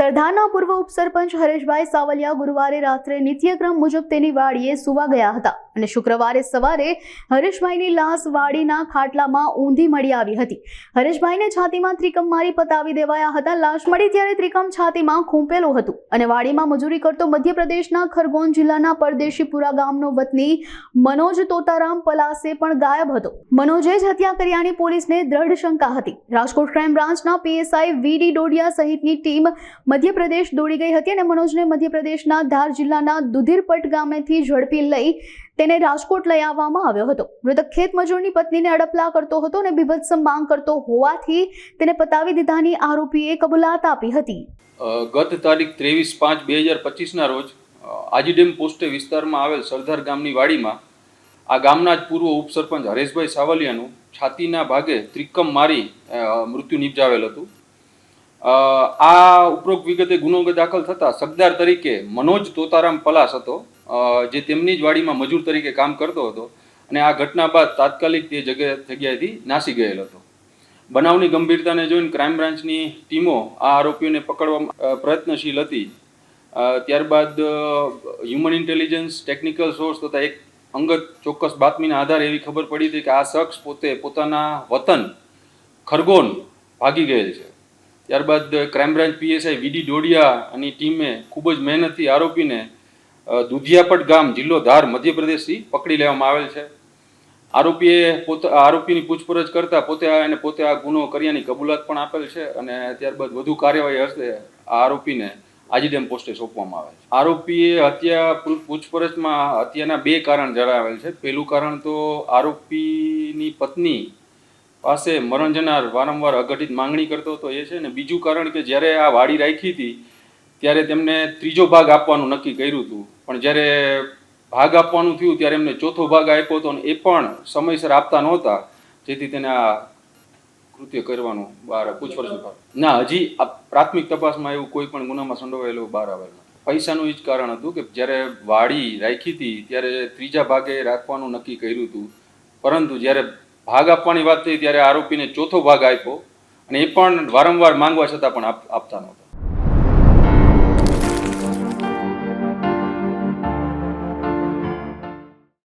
સરદારના પૂર્વ ઉપસરપંચ હરેશભાઈ સાવલિયા ગુરુવારે રાત્રે નિત્યક્રમ મુજબ તેની વાડીએ સુવા ગયા હતા અને શુક્રવારે સવારે હરેશભાઈની લાશ વાડીના ખાટલામાં ઊંધી મળી આવી હતી. હરેશભાઈને છાતીમાં ત્રિકમ મારી પતાવી દેવાયા હતા. લાશ મળી ત્યારે ત્રિકમ છાતીમાં ખૂંપેલું હતું અને વાડીમાં મજૂરી કરતો મધ્યપ્રદેશના ખરગોન જિલ્લાના પરદેશીપુરા ગામનો વતની મનોજ તોતારામ પલાસે પણ ગાયબ હતો. મનોજે જ હત્યા કર્યાની પોલીસને દ્રઢ શંકા હતી. રાજકોટ ક્રાઇમ બ્રાન્ચના પીએસઆઈ વીડી ડોડિયા સહિતની ટીમ મધ્યપ્રદેશ દોડી ગઈ હતી અને મનોજને મધ્યપ્રદેશના ધાર જિલ્લાના દુધીરપટ ગામેથી ઝડપી લઈ તેને રાજકોટ લઈ આવવામાં આવ્યો હતો. મૃતક ખેત મજૂરની પત્નીને અડપલા કરતો હતો અને બીભત્સ માંગ કરતો હોવાથી તેને પતાવી દીધાની આરોપીએ કબૂલાત આપી હતી. ગત તારીખ ત્રેવીસ પાંચ બે હજાર પચીસના રોજ આજીડેમ પોસ્ટે વિસ્તારમાં આવેલ સરદાર ગામની વાડીમાં આ ગામના જ પૂર્વ ઉપસરપંચ હરેશભાઈ સાવલિયાનું છાતીના ભાગે ત્રિકમ મારી મૃત્યુ નિપજાવેલ હતું. આ ઉપરોક્ત વિગતે ગુનો દાખલ થતાં સગદાર તરીકે મનોજ તોતારામ પલાસ હતો જે તેમની જ વાડીમાં મજૂર તરીકે કામ કરતો હતો અને આ ઘટના બાદ તાત્કાલિક તે જગ્યા જગ્યાએથી નાસી ગયેલ હતો. બનાવની ગંભીરતાને જોઈને ક્રાઇમ બ્રાન્ચની ટીમો આ આરોપીઓને પકડવા પ્રયત્નશીલ હતી. ત્યારબાદ હ્યુમન ઇન્ટેલિજન્સ ટેકનિકલ સોર્સ તથા એક અંગત ચોક્કસ બાતમીના આધારે એવી ખબર પડી હતી કે આ શખ્સ પોતે પોતાના વતન ખરગોન ભાગી ગયેલ છે. ત્યારબાદ crime branch PSI V D Dodiya ટીમે ખૂબ જ મહેનતથી આરોપીને દુધિયાપટ ગામ જિલ્લો ધાર મધ્યપ્રદેશથી પકડી લેવામાં આવેલ છે. આરોપીએ પોતે આરોપીની પૂછપરછ કરતા પોતે એને પોતે આ ગુનો કર્યાની કબૂલાત પણ આપેલ છે અને ત્યારબાદ વધુ કાર્યવાહી હશે આ આરોપીને આજીડેમ પોસ્ટે સોંપવામાં આવે છે. આરોપીએ હત્યા પૂછપરછમાં હત્યાના બે કારણ જણાવેલ છે. પહેલું કારણ તો આરોપીની પત્ની પાસે મરણ જનાર વારંવાર અઘટિત માંગણી કરતો હતો એ છે ને, બીજું કારણ કે જ્યારે આ વાડી રાખી હતી, ત્યારે તેમને ત્રીજો ભાગ આપવાનું નક્કી કર્યું હતું. પણ જ્યારે ભાગ આપવાનું થયું, ત્યારે એમને ચોથો ભાગ આપ્યો હતો અને એ પણ સમયસર આપતા નહોતા. જેથી તેને આ કૃત્ય કરવાનું બહાર પૂછપરછ. ના, હજી આ પ્રાથમિક તપાસમાં એવું કોઈ પણ ગુનામાં સંડોવાયેલું બહાર આવેલ પૈસાનું એ જ કારણ હતું કે જ્યારે વાડી રાખી હતી, ત્યારે ત્રીજા ભાગે રાખવાનું નક્કી કર્યું હતું. પરંતુ જ્યારે ભાગ આપવાની વાત થઈ ત્યારે આરોપીને ચોથો ભાગ આપ્યો અને એ પણ વારંવાર માંગવા છતાં પણ આપ- આપતા નહોતા.